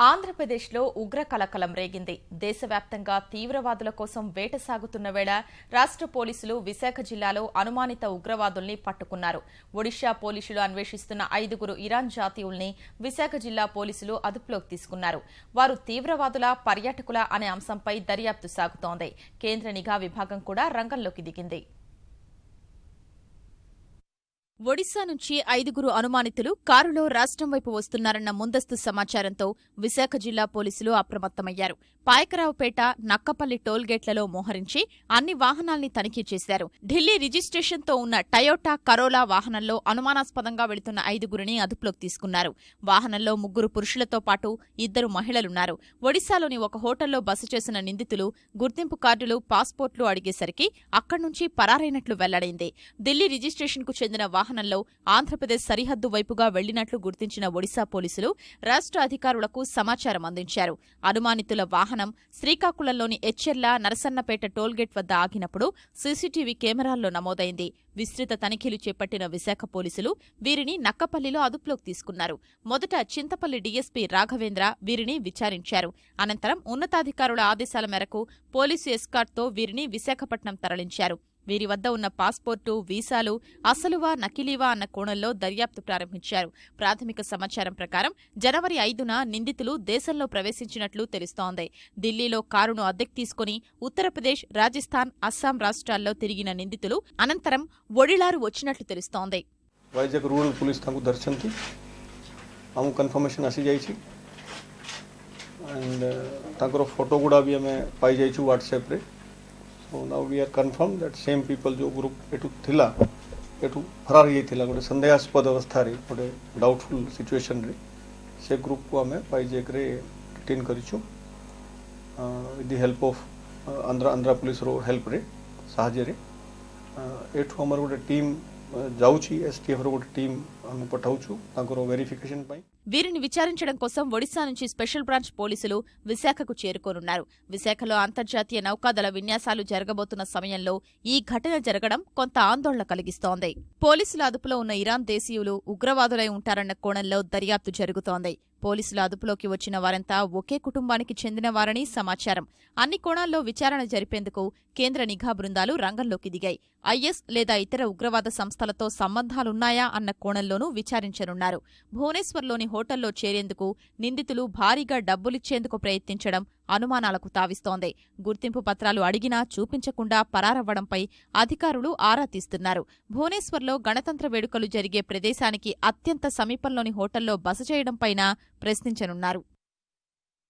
ఆంధ్రప్రదేశ్లో ఉగ్ర కలకలం రేగింది. దేశవ్యాప్తంగా తీవ్రవాదుల కోసం వేట సాగుతున్న వేళ రాష్ట్ర పోలీసులు విశాఖ జిల్లాలో అనుమానిత ఉగ్రవాదుల్ని పట్టుకున్నారు. ఒడిషా పోలీసులు అన్వేషిస్తున్న ఐదుగురు ఇరాన్ జాతీయుల్ని విశాఖ జిల్లా పోలీసులు అదుపులోకి తీసుకున్నారు. వారు తీవ్రవాదుల పర్యాటకుల అనే అంశంపై దర్యాప్తు సాగుతోంది. కేంద్ర నిఘా విభాగం కూడా రంగంలోకి దిగింది. ఒడిశా నుంచి ఐదుగురు అనుమానితులు కారులో రాష్ట్రం వైపు వస్తున్నారన్న ముందస్తు సమాచారంతో విశాఖ జిల్లా పోలీసులు అప్రమత్తమయ్యారు. పాయకరావుపేట నక్కపల్లి టోల్గేట్లలో మోహరించి అన్ని వాహనాల్ని తనిఖీ చేశారు. ఢిల్లీ రిజిస్ట్రేషన్తో ఉన్న టయోటా కరోలా వాహనంలో అనుమానాస్పదంగా వెళుతున్న ఐదుగురిని అదుపులోకి తీసుకున్నారు. వాహనంలో ముగ్గురు పురుషులతో పాటు ఇద్దరు మహిళలున్నారు. ఒడిశాలోని ఒక హోటల్లో బస చేసిన నిందితులు గుర్తింపు కార్డులు పాస్పోర్ట్లు అడిగేసరికి అక్కడి నుంచి పరారైనట్లు వెల్లడైంది. ఢిల్లీ రిజిస్ట్రేషన్కు చెందిన వాహనంలో ఆంధ్రప్రదేశ్ సరిహద్దు వైపుగా వెళ్ళినట్లు గుర్తించిన ఒడిశా పోలీసులు రాష్ట్ర అధికారులకు సమాచారం అందించారు. అనుమానితుల వాహనం శ్రీకాకుళంలోని ఎచ్చెర్ల నరసన్నపేట టోల్గేట్ వద్ద ఆగినప్పుడు సీసీటీవీ కెమెరాల్లో నమోదైంది. విస్తృత తనిఖీలు చేపట్టిన విశాఖ పోలీసులు వీరిని నక్కపల్లిలో అదుపులోకి తీసుకున్నారు. మొదట చింతపల్లి డీఎస్పీ రాఘవేంద్ర వీరిని విచారించారు. అనంతరం ఉన్నతాధికారుల ఆదేశాల మేరకు పోలీసు ఎస్కార్ట్తో వీరిని విశాఖపట్నం తరలించారు. వీరి వద్ద ఉన్న పాస్పోర్టు వీసాలు అసలువా నకిలీవా అన్న కోణంలో దర్యాప్తు ప్రారంభించారు. ప్రాథమిక సమాచారం ప్రకారం జనవరి ఐదున నిందితులు దేశంలో ప్రవేశించినట్లు తెలుస్తోంది. ఢిల్లీలో కారును అద్దెకు తీసుకుని ఉత్తరప్రదేశ్ రాజస్థాన్ అస్సాం రాష్ట్రాల్లో తిరిగిన నిందితులు అనంతరం ఒడిలారు వచ్చినట్లు తెలుస్తోంది. వైజాగ్ రూరల్ పోలీస్ తాకు దర్శన్ ଆମକୁ କନଫର୍ମେସନ୍ ଆସିଯାଇଛି ଆଣ୍ଡ ତାଙ୍କର ଫଟୋ ଗୁଡ଼ା ବି ଆମେ ପାଇଯାଇଛୁ ହ୍ୱାଟ୍ସଆପ୍ରେ So now we are confirmed that same people जो group ଏଠୁ ଥିଲା ଏଠୁ ଫରାର ହେଇଯାଇଥିଲା ଗୋଟେ ସନ୍ଦେହାସ୍ପଦ ଅବସ୍ଥାରେ ଗୋଟେ ଡାଉଟଫୁଲ୍ ସିଚୁଏସନ୍ରେ ସେ ଗ୍ରୁପ୍କୁ ଆମେ ପାଇଜେକ୍ରେ ଡିଟେନ୍ କରିଛୁ with the help of Andhra Andhra ପୋଲିସର ହେଲ୍ପରେ ସାହାଯ୍ୟରେ ଏଠୁ ଆମର ଗୋଟେ ଟିମ୍ ଯାଉଛି ଏସ୍ଟିଏଫ୍ର ଗୋଟେ ଟିମ୍ ଆମେ ପଠାଉଛୁ ତାଙ୍କର ଭେରିଫିକେସନ୍ ପାଇଁ వీరిని విచారించడం కోసం ఒడిశా నుంచి స్పెషల్ బ్రాంచ్ పోలీసులు విశాఖకు చేరుకోనున్నారు. విశాఖలో అంతర్జాతీయ నౌకాదళ విన్యాసాలు జరగబోతున్న సమయంలో ఈ ఘటన జరగడం కొంత ఆందోళన కలిగిస్తోంది. పోలీసుల అదుపులో ఉన్న ఇరాన్ దేశీయులు ఉగ్రవాదులై ఉంటారన్న కోణంలో దర్యాప్తు జరుగుతోంది. పోలీసుల అదుపులోకి వచ్చిన వారంతా ఒకే కుటుంబానికి చెందిన వారని సమాచారం. అన్ని కోణాల్లో విచారణ జరిపేందుకు కేంద్ర నిఘా బృందాలు రంగంలోకి దిగాయి. ఐఎస్ లేదా ఇతర ఉగ్రవాద సంస్థలతో సంబంధాలున్నాయా అన్న కోణంలోనూ విచారించనున్నారు. భువనేశ్వర్లోని హోటల్లో చేరేందుకు నిందితులు భారీగా డబ్బులిచ్చేందుకు ప్రయత్నించడం అనుమానాలకు తావిస్తోంది. గుర్తింపు పత్రాలు అడిగినా చూపించకుండా పరారవ్వడంపై అధికారులు ఆరా తీస్తున్నారు. భువనేశ్వర్లో గణతంత్ర వేడుకలు జరిగే ప్రదేశానికి అత్యంత సమీపంలోని హోటల్లో బస చేయడంపైనా ప్రశ్నించనున్నారు.